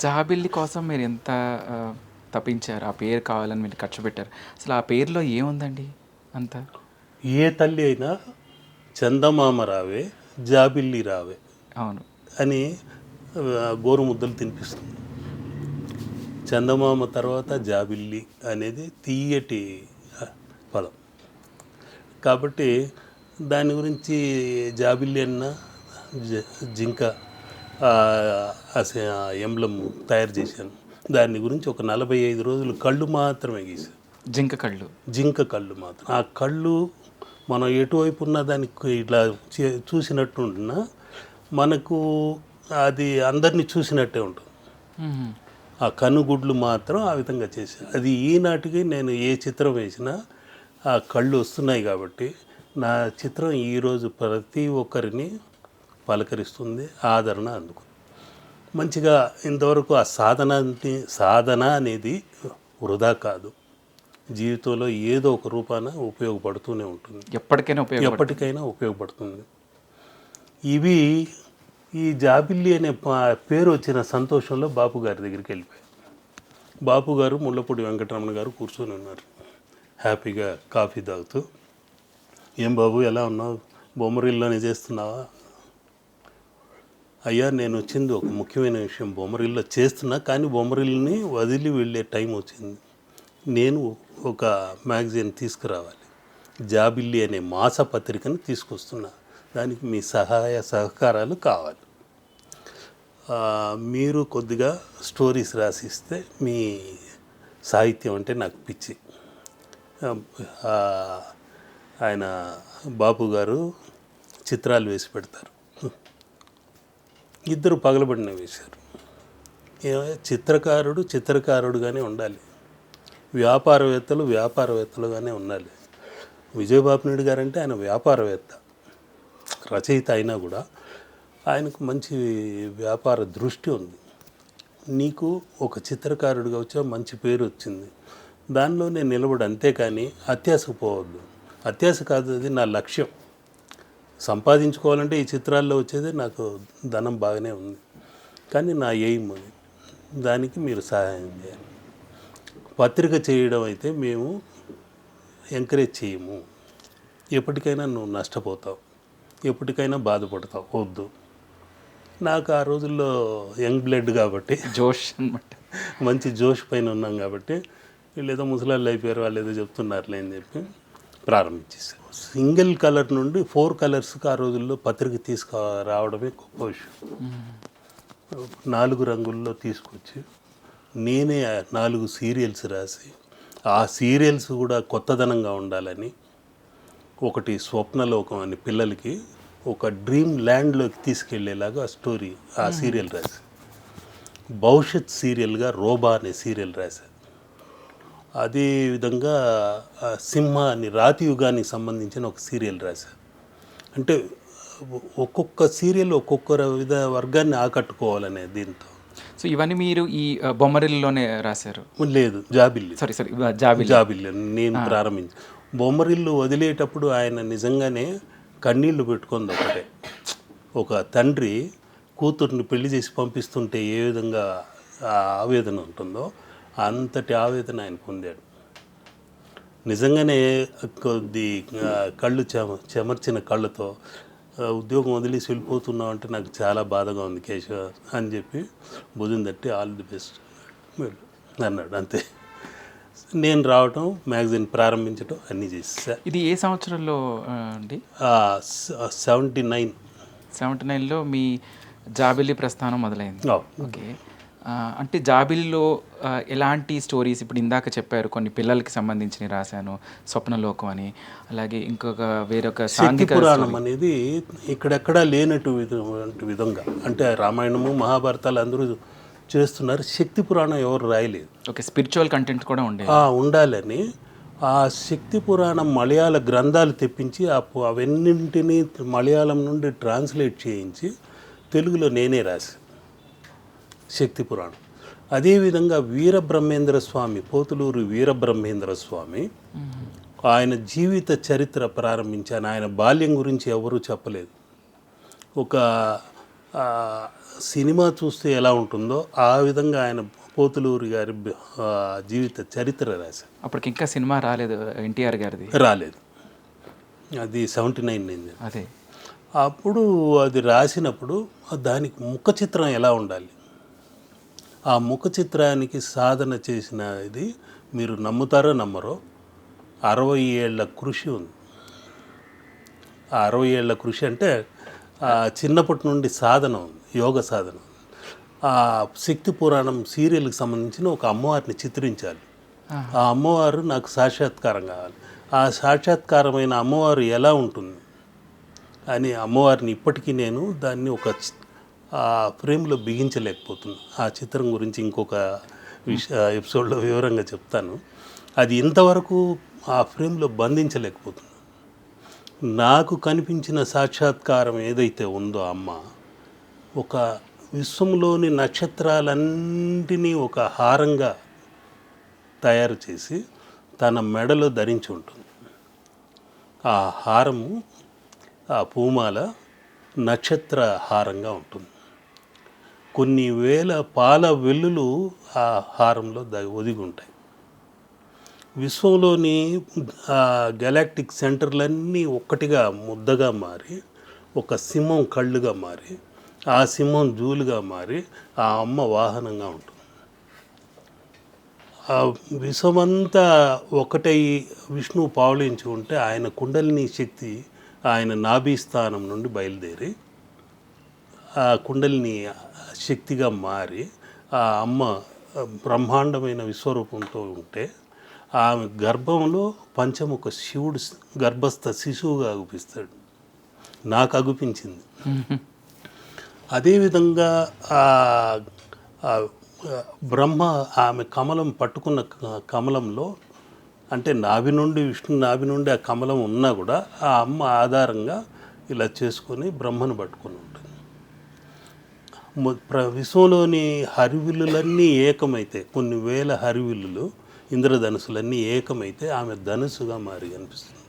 జాబిల్లి కోసం మీరు ఎంత తప్పించారు? ఆ పేరు కావాలని మీరు ఖర్చు పెట్టారు. అసలు ఆ పేరులో ఏముందండి అంత? ఏ తల్లి అయినా చందమామ రావే జాబిల్లి రావే అవును. అని గోరుముద్దలు తినిపిస్తుంది. చందమామ తర్వాత జాబిల్లి అనేది తీయటి పదం కాబట్టి దాని గురించి జాబిల్లి అన్న జింక ఎంబ్లం తయారు చేశాను. దాని గురించి ఒక నలభై ఐదు రోజులు కళ్ళు మాత్రమే గీశాను. జింక కళ్ళు. జింక కళ్ళు మాత్రం. ఆ కళ్ళు మనం ఎటువైపు ఉన్న దానికి ఇట్లా చే- చూసినట్టు ఉంటున్నా. మనకు అది అందరినీ చూసినట్టే ఉంటుంది. ఆ కనుగుడ్లు మాత్రం ఆ విధంగా చేశాను. అది ఈనాటికి నేను ఏ చిత్రం వేసినా ఆ కళ్ళు వస్తున్నాయి కాబట్టి నా చిత్రం ఈరోజు ప్రతి ఒక్కరిని పలకరిస్తుంది ఆదరణ అందుకు మంచిగా ఇంతవరకు ఆ సాధన సాధన అనేది వృధా కాదు. జీవితంలో ఏదో ఒక రూపాన ఉపయోగపడుతూనే ఉంటుంది. ఎప్పటికైనా ఉపయోగపడుతుంది. ఎప్పటికైనా ఉపయోగపడుతుంది. ఇవి ఈ జాబిల్లి అనే పేరు వచ్చిన సంతోషంలో బాపు గారి దగ్గరికి వెళ్ళిపోయాయి బాపు గారు ముళ్ళపూడి వెంకటరమణ గారు కూర్చొని ఉన్నారు. హ్యాపీగా కాఫీ తాగుతూ ఏం బాబు ఎలా ఉన్నావు? బొమ్మరిల్లోనే చేస్తున్నావా? అయ్యా నేను వచ్చింది ఒక ముఖ్యమైన విషయం. బొమ్మరిల్లో చేస్తున్నా కానీ బొమ్మరిల్ని వదిలి వెళ్ళే టైం వచ్చింది. నేను ఒక మ్యాగజైన్ తీసుకురావాలి. జాబిల్లి అనే మాస పత్రికను తీసుకొస్తున్నా. దానికి మీ సహాయ సహకారాలు కావాలి. మీరు కొద్దిగా స్టోరీస్ రాసిస్తే మీ సాహిత్యం అంటే నాకు పిచ్చి. ఆయన బాపు గారు చిత్రాలు వేసి పెడతారు. ఇద్దరు పగలబడిన వేశారు. చిత్రకారుడు చిత్రకారుడుగానే ఉండాలి. వ్యాపారవేత్తలు వ్యాపారవేత్తలుగానే ఉండాలి. విజయబాబు నాయుడు గారంటే ఆయన వ్యాపారవేత్త. రచయిత అయినా కూడా ఆయనకు మంచి వ్యాపార దృష్టి ఉంది. నీకు ఒక చిత్రకారుడిగా వచ్చా మంచి పేరు వచ్చింది. దానిలో నేను నిలబడి అంతేకాని అత్యాశకు పోవద్దు. అత్యాశ కాదు అది నా లక్ష్యం. సంపాదించుకోవాలంటే ఈ చిత్రాల్లో వచ్చేది నాకు ధనం బాగానే ఉంది. కానీ నా ఎయిమ్ అది. దానికి మీరు సహాయం చేయాలి. పత్రిక చేయడం అయితే మేము ఎంకరేజ్ చేయము. ఎప్పటికైనా నువ్వు నష్టపోతావు. ఎప్పటికైనా బాధపడతావు. వద్దు. నాకు ఆ రోజుల్లో యంగ్ బ్లడ్ కాబట్టి జోష్ అనమాట మంచి జోష్ పైన ఉన్నాం కాబట్టి వీళ్ళు ఏదో ముసలాళ్ళు అయిపోయారు వాళ్ళు ఏదో చెప్తున్నారులే అని చెప్పి ప్రారంభించేసారు సింగిల్ కలర్ నుండి ఫోర్ కలర్స్కి ఆ రోజుల్లో పత్రిక తీసుకు రావడమే గొప్ప విషయం. నాలుగు రంగుల్లో తీసుకొచ్చి నేనే నాలుగు సీరియల్స్ రాసి ఆ సీరియల్స్ కూడా కొత్తదనంగా ఉండాలని ఒకటి స్వప్నలోకం అని పిల్లలకి ఒక డ్రీమ్ ల్యాండ్లోకి తీసుకెళ్ళేలాగా ఆ స్టోరీ ఆ సీరియల్ రాసి భవిష్యత్ సీరియల్గా రోబా అనే సీరియల్ రాశారు. అదే విధంగా ఆ సింహ అని రాతి యుగానికి సంబంధించిన ఒక సీరియల్ రాశారు. అంటే ఒక్కొక్క సీరియల్ ఒక్కొక్క విధ వర్గాన్ని ఆకట్టుకోవాలనే దీంతో. సో ఇవన్నీ మీరు ఈ ఆ, బొమ్మరిల్లులోనే రాశారు? లేదు జాబిల్లి. సారీ సారీ జాబిల్లి. జాబిల్లి నేను ప్రారంభించి బొమ్మరిల్లు వదిలేటప్పుడు ఆయన నిజంగానే కన్నీళ్ళు పెట్టుకుంది ఒకటే. ఒక తండ్రి కూతుర్ని పెళ్ళి చేసి పంపిస్తుంటే ఏ విధంగా ఆవేదన ఉంటుందో అంతటి ఆవేదన ఆయన పొందాడు. నిజంగానే కొద్ది కళ్ళు చెమ చెమర్చిన కళ్ళతో ఉద్యోగం వదిలేసి వెళ్ళిపోతున్నావు అంటే నాకు చాలా బాధగా ఉంది కేశవ అని చెప్పి భుజం తట్టి ఆల్ ది బెస్ట్ అన్నాడు అంతే. నేను రావటం మ్యాగజైన్ ప్రారంభించటం అన్నీ చేసా ఇది ఏ సంవత్సరంలో అండి? Seventy nine. సెవెంటీ నైన్లో మీ జాబిల్లి ప్రస్థానం మొదలైంది. ఓకే. అంటే జాబిలిలో ఎలాంటి స్టోరీస్ ఇప్పుడు ఇందాక చెప్పారు కొన్ని పిల్లలకి సంబంధించినవి రాశాను స్వప్నలోకం అని అలాగే ఇంకొక వేరొక సాంఘిక పురాణం అనేది ఇక్కడెక్కడా లేనట్టు విధ- విధంగా అంటే రామాయణము మహాభారతాలు అందరూ చేస్తున్నారు శక్తి పురాణం ఎవరు రాయలేదు. ఓకే స్పిరిచువల్ కంటెంట్ కూడా ఉండేది. ఆ ఉండాలని ఆ శక్తి పురాణం మలయాళ గ్రంథాలు తెప్పించి అవన్నింటినీ మలయాళం నుండి ట్రాన్స్లేట్ చేయించి తెలుగులో నేనే రాసి శక్తి పురాణం. అదేవిధంగా వీరబ్రహ్మేంద్ర స్వామి పోతులూరు వీరబ్రహ్మేంద్ర స్వామి ఆయన జీవిత చరిత్ర ప్రారంభించాను ఆయన బాల్యం గురించి ఎవరూ చెప్పలేదు. ఒక సినిమా చూస్తే ఎలా ఉంటుందో ఆ విధంగా ఆయన పోతులూరి గారి జీవిత చరిత్ర రాశారు. అప్పటికి ఇంకా సినిమా రాలేదు ఎన్టీఆర్ గారిది. రాలేదు. అది సెవెంటీ నైన్ అయింది అదే. అప్పుడు అది రాసినప్పుడు దానికి ముఖ చిత్రం ఎలా ఉండాలి? ఆ ముఖ చిత్రానికి సాధన చేసిన ఇది మీరు నమ్ముతారో నమ్మరో అరవై ఏళ్ళ కృషి ఉంది. ఆ అరవై ఏళ్ళ కృషి అంటే ఆ చిన్నప్పటి నుండి సాధన ఉంది యోగ సాధన ఆ శక్తి పురాణం సీరియల్కి సంబంధించిన ఒక అమ్మవారిని చిత్రించాలి. ఆ అమ్మవారు నాకు సాక్షాత్కారం కావాలి. ఆ సాక్షాత్కారమైన అమ్మవారు ఎలా ఉంటుంది అని అమ్మవారిని ఇప్పటికీ నేను దాన్ని ఒక ఆ ఫ్రేమ్లో బిగించలేకపోతున్నాను ఆ చిత్రం గురించి ఇంకొక విష ఎపిసోడ్లో వివరంగా చెప్తాను. అది ఇంతవరకు ఆ ఫ్రేమ్లో బంధించలేకపోతున్నాను నాకు కనిపించిన సాక్షాత్కారం ఏదైతే ఉందో అమ్మ ఒక విశ్వంలోని నక్షత్రాలన్నింటినీ ఒక హారంగా తయారు చేసి తన మెడలో ధరించి ఉంటుంది. ఆ హారము ఆ పూమాల నక్షత్ర హారంగా ఉంటుంది. కొన్ని వేల పాల వెల్లులు ఆ హారంలో ఒదిగి ఉంటాయి విశ్వంలోని ఆ గెలాక్టిక్ సెంటర్లన్నీ ఒక్కటిగా ముద్దగా మారి ఒక సింహం కళ్ళుగా మారి ఆ సింహం జూలుగా మారి ఆ అమ్మ వాహనంగా ఉంటుంది. ఆ విశ్వమంతా ఒకటై విష్ణువు పావలించి ఉంటే ఆయన కుండలిని శక్తి ఆయన నాభి స్థానం నుండి బయలుదేరి ఆ కుండలిని శక్తిగా మారి ఆ అమ్మ బ్రహ్మాండమైన విశ్వరూపంతో ఉంటే ఆమె గర్భంలో పంచముఖ శివుడు గర్భస్థ శిశువుగా అగుపిస్తాడు. నాకు అగుపించింది. అదేవిధంగా ఆ బ్రహ్మ ఆమె కమలం పట్టుకున్న కమలంలో అంటే నాభి నుండి విష్ణు నాభి నుండి ఆ కమలం ఉన్నా కూడా ఆ అమ్మ ఆధారంగా ఇలా చేసుకొని బ్రహ్మను పట్టుకున్నాడు. విశ్వంలోని హరివిల్లులన్నీ ఏకమైతే కొన్ని వేల హరివిల్లులు ఇంద్రధనుసులన్నీ ఏకమైతే ఆమె ధనుసుగా మారి కనిపిస్తుంది.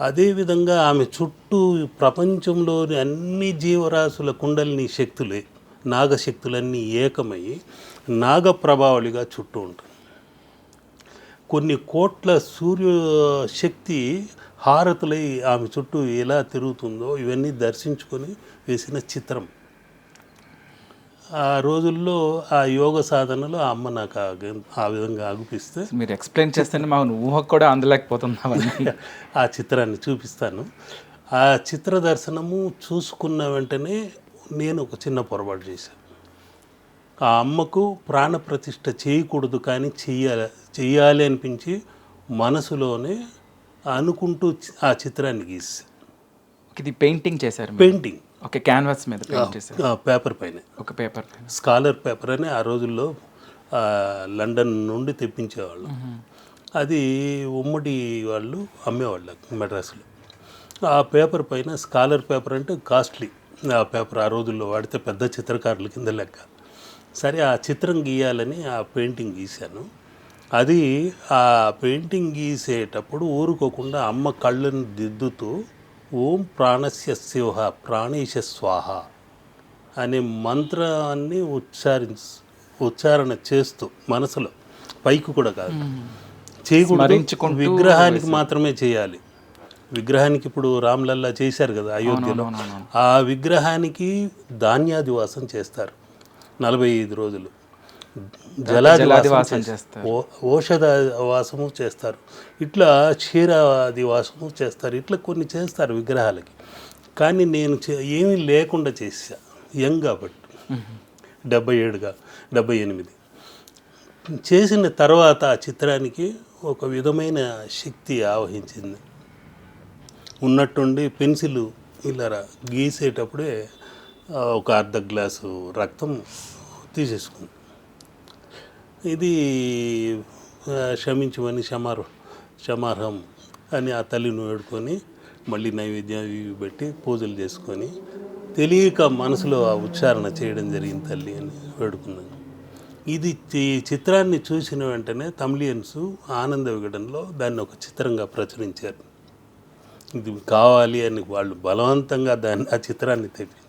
అదేవిధంగా ఆమె చుట్టూ ప్రపంచంలోని అన్ని జీవరాశుల కుండలిని శక్తులే నాగశక్తులన్నీ ఏకమై నాగ ప్రభావళిగా చుట్టూ ఉంటుంది. కొన్ని కోట్ల సూర్య శక్తి హారతులై ఆమె చుట్టూ ఎలా తిరుగుతుందో ఇవన్నీ దర్శించుకొని వేసిన చిత్రం. ఆ రోజుల్లో ఆ యోగ సాధనలో ఆ అమ్మ నాకు ఆ విధంగా అగుపిస్తే మీరు ఎక్స్ప్లెయిన్ చేస్తేనే మా ఊహకు కూడా అందలేకపోతున్నామని. ఆ చిత్రాన్ని చూపిస్తాను. ఆ చిత్ర దర్శనము చూసుకున్న వెంటనే నేను ఒక చిన్న పొరపాటు చేశాను ఆ అమ్మకు ప్రాణప్రతిష్ఠ చేయకూడదు కానీ చెయ్యాలి చెయ్యాలి అనిపించి మనసులోనే అనుకుంటూ ఆ చిత్రాన్ని గీసి ఇది పెయింటింగ్ చేశారు. పెయింటింగ్. ఒక క్యాన్వాస్ మీద పెయింట్ చేశారు పేపర్ పైన. ఒక పేపర్ పైన. స్కాలర్ పేపర్ అని ఆ రోజుల్లో లండన్ నుండి తెప్పించేవాళ్ళు. అది ఉమ్మడి వాళ్ళు అమ్మేవాళ్ళు మెడ్రాస్లో ఆ పేపర్ పైన స్కాలర్ పేపర్ అంటే కాస్ట్లీ ఆ పేపర్ ఆ రోజుల్లో వాడితే పెద్ద చిత్రకారుల కింద లెక్క. సరే ఆ చిత్రం గీయాలని ఆ పెయింటింగ్ గీశాను. అది ఆ పెయింటింగ్ గీసేటప్పుడు ఊరుకోకుండా అమ్మ కళ్ళను దిద్దుతూ ఓం ప్రాణస్య శివ ప్రాణేశ స్వాహ అనే మంత్రాన్ని ఉచ్చారించ ఉచ్చారణ చేస్తూ మనసులో పైకి కూడా కాదు. చేయకూడదు విగ్రహానికి మాత్రమే చేయాలి. విగ్రహానికి ఇప్పుడు రామ్లల్లా చేశారు కదా అయోధ్యలో. ఆ విగ్రహానికి ధాన్యాదివాసం చేస్తారు. నలభై ఐదు రోజులు. జలాదివాసం జలాదివాసం చేస్తారు. ఓ- ఔషధాదివాసము చేస్తారు. ఇట్లా క్షీరాదివాసము చేస్తారు. ఇట్లా కొన్ని చేస్తారు విగ్రహాలకి. కానీ నేను ఏమీ లేకుండా చేసా యంగ్ కాబట్టి. డెబ్బై ఏడుగా డెబ్బై ఎనిమిది. చేసిన తర్వాత ఆ చిత్రానికి ఒక విధమైన శక్తి ఆవహించింది. ఉన్నట్టుండి పెన్సిల్ ఇలా గీసేటప్పుడే ఒక అర్ధ గ్లాసు రక్తం తీసేసుకుంది. ఇది క్షమించమని క్షమారు క్షమార్హం అని ఆ తల్లిని వేడుకొని మళ్ళీ నైవేద్యం ఇవి పెట్టి పూజలు చేసుకొని తెలియక మనసులో ఆ ఉచ్చారణ చేయడం జరిగింది తల్లి అని వేడుకున్నాను. ఇది ఈ చిత్రాన్ని చూసిన వెంటనే తమిళియన్స్ ఆనంద విగడంలో దాన్ని ఒక చిత్రంగా ప్రచురించారు. ఇది కావాలి అని వాళ్ళు బలవంతంగా దాన్ని ఆ చిత్రాన్ని తెప్పి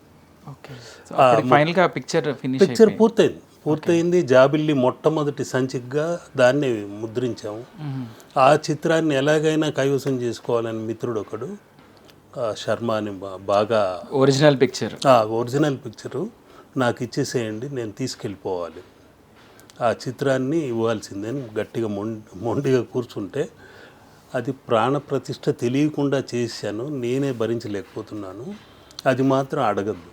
ఓకే. సో అప్పుడు ఫైనల్గా పిక్చర్ ఫినిష్ పిక్చర్ పూర్తయింది. పూర్తయింది. జాబిల్లి మొట్టమొదటి సంచికగా దాన్ని ముద్రించాము ఆ చిత్రాన్ని ఎలాగైనా కైవసం చేసుకోవాలని మిత్రుడు ఒకడు శర్మ అని బాగా ఒరిజినల్ పిక్చర్. ఆ ఒరిజినల్ పిక్చరు. నాకు ఇచ్చేసేయండి నేను తీసుకెళ్ళిపోవాలి. ఆ చిత్రాన్ని ఇవ్వాల్సిందని గట్టిగా మొండి మొండిగా కూర్చుంటే అది ప్రాణప్రతిష్ఠ తెలియకుండా చేశాను. నేనే భరించలేకపోతున్నాను. అది మాత్రం అడగద్దు.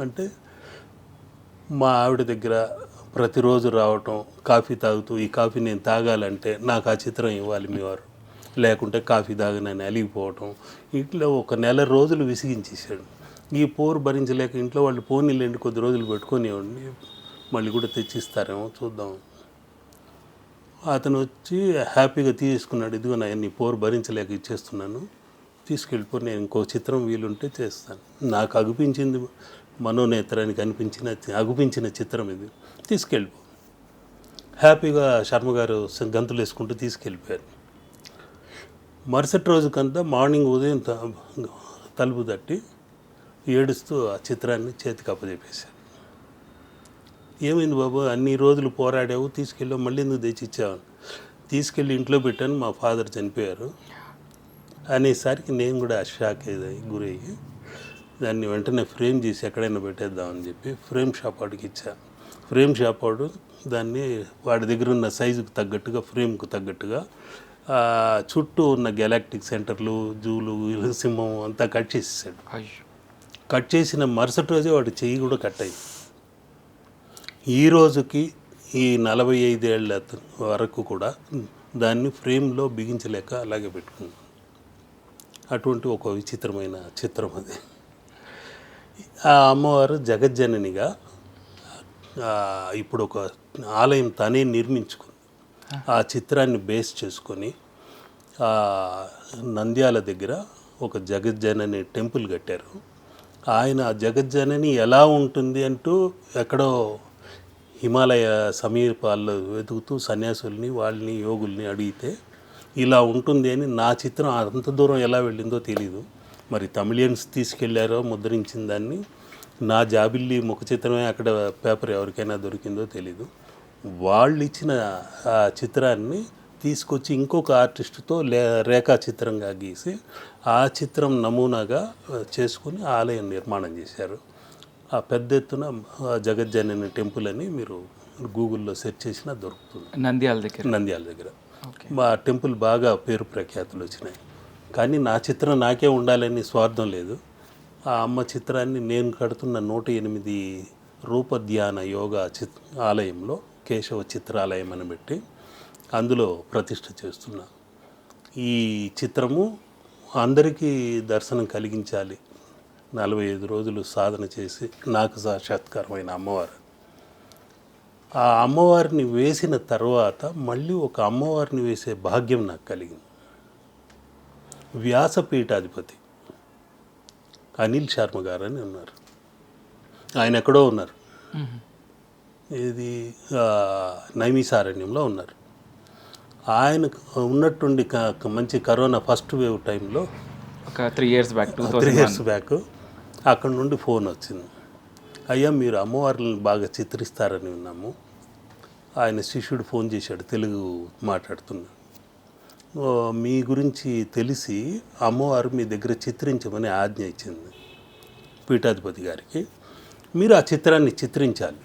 అంటే మా ఆవిడ దగ్గర ప్రతిరోజు రావటం కాఫీ తాగుతూ ఈ కాఫీ నేను తాగాలంటే నాకు ఆ చిత్రం ఇవ్వాలి మీ వారు. లేకుంటే కాఫీ తాగనని అలిగిపోవటం. ఇట్లా ఒక నెల రోజులు విసిగించేసాడు ఈ పోరు భరించలేక ఇంట్లో వాళ్ళు పోనీలేండి కొద్ది రోజులు పెట్టుకొని మళ్ళీ కూడా తెచ్చిస్తారేమో చూద్దాం. అతను వచ్చి హ్యాపీగా తీసుకున్నాడు ఇదిగో నా నీ పోరు భరించలేక ఇచ్చేస్తున్నాను. తీసుకెళ్ళిపో నేను ఇంకో చిత్రం వీలుంటే చేస్తాను. నాకు అగుపించింది మనోనేత్రానికి అనిపించిన అగుపించిన చిత్రం ఇది. తీసుకెళ్ళిపో. హ్యాపీగా శర్మ గారు గంతులు వేసుకుంటూ తీసుకెళ్ళిపోయారు. మరుసటి రోజుకంతా మార్నింగ్ ఉదయం తలుపు తట్టి ఏడుస్తూ ఆ చిత్రాన్ని చేతికి అప్పచెప్పేశారు ఏమైంది బాబు అన్ని రోజులు పోరాడావు తీసుకెళ్ళావు మళ్ళీ ఎందుకు తెచ్చి ఇచ్చావు తీసుకెళ్ళి ఇంట్లో పెట్టాను మా ఫాదర్ చనిపోయారు. అనేసరికి నేను కూడా షాక్ అయ్యి గురయ్యి దాన్ని వెంటనే ఫ్రేమ్ చేసి ఎక్కడైనా పెట్టేద్దామని చెప్పి ఫ్రేమ్ షాప్ వాడికి ఇచ్చా. ఫ్రేమ్ షాప్ వాడు దాన్ని వాడి దగ్గర ఉన్న సైజుకు తగ్గట్టుగా ఫ్రేమ్కు తగ్గట్టుగా చుట్టూ ఉన్న గెలాక్టిక్ సెంటర్లు జూలు సింహం అంతా కట్ చేసేసాడు. అయ్యో. కట్ చేసిన మరుసటి రోజే వాడి చెయ్యి కూడా కట్ అయింది ఈ రోజుకి ఈ నలభై ఐదేళ్ళ వరకు కూడా దాన్ని ఫ్రేమ్లో బిగించలేక అలాగే పెట్టుకున్నాను అటువంటి ఒక విచిత్రమైన చిత్రం అది. ఆ అమ్మవారు జగజ్జననిగా ఇప్పుడు ఒక ఆలయం తనే నిర్మించుకుంది. ఆ. చిత్రాన్ని బేస్ చేసుకొని నంద్యాల దగ్గర ఒక జగజ్జనని టెంపుల్ కట్టారు. ఆయన జగజ్జనని ఎలా ఉంటుంది అంటూ ఎక్కడో హిమాలయ సమీపాల్లో వెతుకుతూ సన్యాసుల్ని వాళ్ళని యోగుల్ని అడిగితే ఇలా ఉంటుంది అని నా చిత్రం అంత దూరం ఎలా వెళ్ళిందో తెలీదు. మరి తమిళియన్స్ తీసుకెళ్ళారో ముద్రించిన దాన్ని. నా జాబిల్లి ముఖ చిత్రమే అక్కడ పేపర్ ఎవరికైనా దొరికిందో తెలీదు. వాళ్ళు ఇచ్చిన ఆ చిత్రాన్ని తీసుకొచ్చి ఇంకొక ఆర్టిస్టుతో లే రేఖా చిత్రంగా గీసి ఆ చిత్రం నమూనాగా చేసుకుని ఆలయం నిర్మాణం చేశారు. ఆ పెద్ద ఎత్తున ఆ, జగజ్జనని టెంపుల్ అని మీరు గూగుల్లో సెర్చ్ చేసినా దొరుకుతుంది. నంద్యాల దగ్గర. నంద్యాల దగ్గర. మా టెంపుల్ బాగా పేరు ప్రఖ్యాతులు వచ్చినాయి. కానీ నా చిత్రం నాకే ఉండాలని స్వార్థం లేదు. ఆ అమ్మ చిత్రాన్ని నేను కడుతున్న నూట ఎనిమిది రూపధ్యాన యోగా చిత్ ఆలయంలో కేశవ చిత్రాలయం అని పెట్టి అందులో ప్రతిష్ఠ చేస్తున్నా. ఈ చిత్రము అందరికీ దర్శనం కలిగించాలి. నలభై ఐదు రోజులు సాధన చేసి నాకు సాక్షాత్కారమైన అమ్మవారు. ఆ అమ్మవారిని వేసిన తర్వాత మళ్ళీ ఒక అమ్మవారిని వేసే భాగ్యం నాకు కలిగింది. వ్యాసపీఠాధిపతి. అనిల్ శర్మ గారు అని ఉన్నారు. ఆయన ఎక్కడో ఉన్నారు. ఇది నైమిసారణ్యంలో ఉన్నారు. ఆయన ఉన్నట్టుండి మంచి కరోనా ఫస్ట్ వేవ్ టైంలో ఒక three years back three years back అక్కడ నుండి ఫోన్ వచ్చింది. అయ్యా మీరు అమ్మవార్లను బాగా చిత్రిస్తారని విన్నాము. ఆయన శిష్యుడు ఫోన్ చేశాడు తెలుగు మాట్లాడుతున్నాడు. "ఓ, మీ గురించి తెలిసి అమ్మవారు మీ దగ్గర చిత్రించమని ఆజ్ఞ ఇచ్చింది పీఠాధిపతి గారికి. మీరు ఆ చిత్రాన్ని చిత్రించాలి.